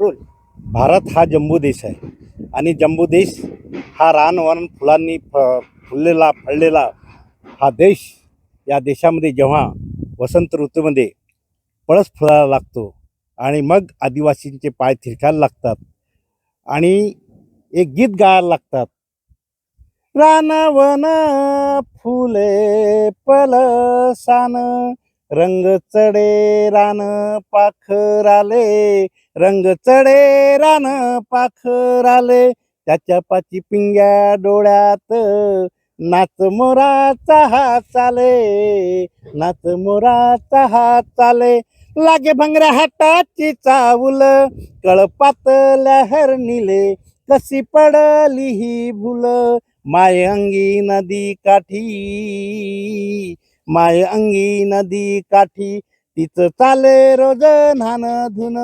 Role. Bharat हा जम्बू देश आहे. आणि जम्बू देश हा रानवन फुलांनी फ फुललेला फळलेला हा देश या देशामध्ये जेव्हा वसंत ऋतूमध्ये पळस फुलायला लागतो आणि मग आदिवासींचे पाय थिरकायला लागतात आणि एक गीत गायला लागतात. रानवन फुले पलसान रंग चढे रान पाखराले रंग चढे रान पाखराले. त्याच्या पाची पिंग्या डोळ्यात नाच मोराचा हा चाले. नाच मोराचा हा चाले. लागे भंगऱ्या हाताची चावल कळपात लहर निले. कशी पडली ही भूल माय अंगी नदी काठी. माय अंगी नदी काठी. तिचं चाले रोज न्हान धुन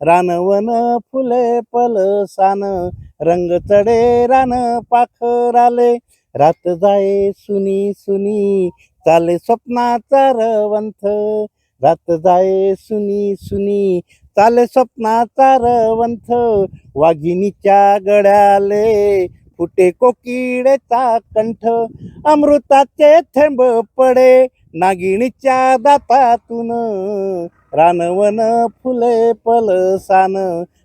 रानवन फुले पलसान रंग चढे रान पाखराले रात जाये सुनी सुनी चाले स्वप्नाचा रवंथ रात जाये सुनी सुनी चाले स्वप्नाचा रवंथ वाघिणीच्या गड्याले फुटे कोकिडेचा कंठ अमृताचे थेंब पडे नागिणीच्या दातातून रानवन फुले पलसान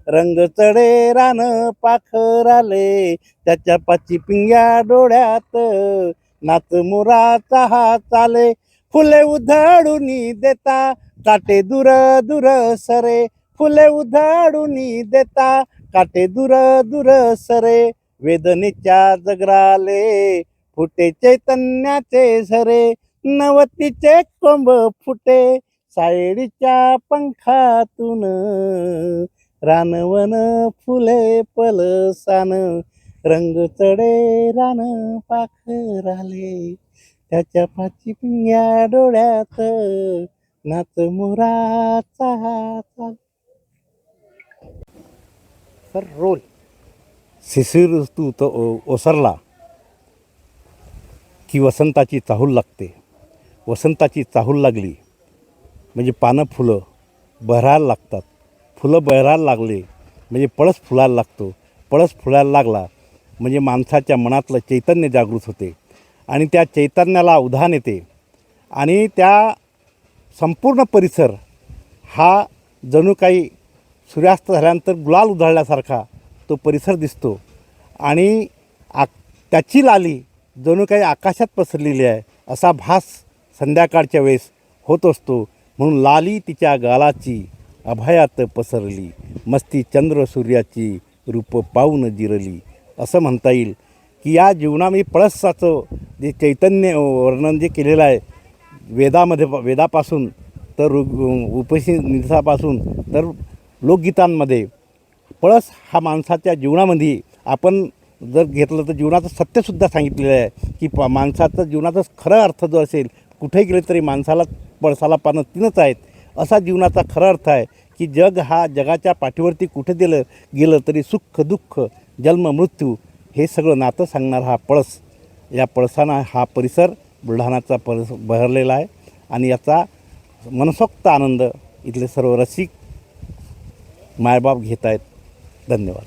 रंग चढे रान पाखराले त्याच्या पाची पिंग्या डोळ्यात नाच मुराचा हा चाले फुले उधळून देता काटे दूर दूर सरे. फुले उधळून देता काटे दूर दूर सरे. वेदनेच्या जगराले फुटे चैतन्याचे झरे. नवतीचे कोंब फुटे सायडीच्या पंखातून. रानवन फुले पलसान रंग चढे रान पाखराले त्याच्या पाची पिंग्या डोळ्यात नाच मोराचा सर रोल. शिशिर ऋतू तो ओसरला की वसंताची चाहूल लागते. वसंताची चाहूल लागली. म्हणजे पानं फुलं बहरायला लागतात. फुलं बहरायला लागले म्हणजे पळस फुलायला लागतो. पळस फुलायला लागला म्हणजे माणसाच्या मनातलं चैतन्य जागृत होते. आणि त्या चैतन्याला उधाण येते. आणि त्या संपूर्ण परिसर हा जणू काही सूर्यास्त झाल्यानंतर गुलाल उधळल्यासारखा तो परिसर दिसतो. आणि आ त्याची लाली जणू काही आकाशात पसरलेली आहे असा भास संध्याकाळच्या वेळेस होत असतो. म्हणून लाली तिच्या गालाची अभयात पसरली. मस्ती चंद्र सूर्याची रूप पाहून जिरली. असं म्हणता येईल की या जीवनामध्ये पळसाचं जे चैतन्य वर्णन जे केलेलं आहे वेदामध्ये वेदापासून तर उपनिषदापासून तर लोकगीतांमध्ये पळस हा माणसाच्या जीवनामध्ये आपण जर घेतलं तर जीवनाचं सत्यसुद्धा सांगितलेलं आहे की प माणसाचं जीवनाचा खरा अर्थ जो असेल कुठे गेले तरी माणसाला पळसाला पानं तीनच आहेत. असा जीवनाचा खरा अर्थ आहे की जग हा जगाच्या पाठीवरती कुठे दिलं गेलं तरी सुख दुःख जन्म मृत्यू हे सगळं नातं सांगणारा हा पळस. या पळसानं हा परिसर बुलढाणाचा परिस बहरलेला आहे आणि याचा मनसोक्त आनंद इथले सर्व रसिक मायबाप घेत आहेत. धन्यवाद.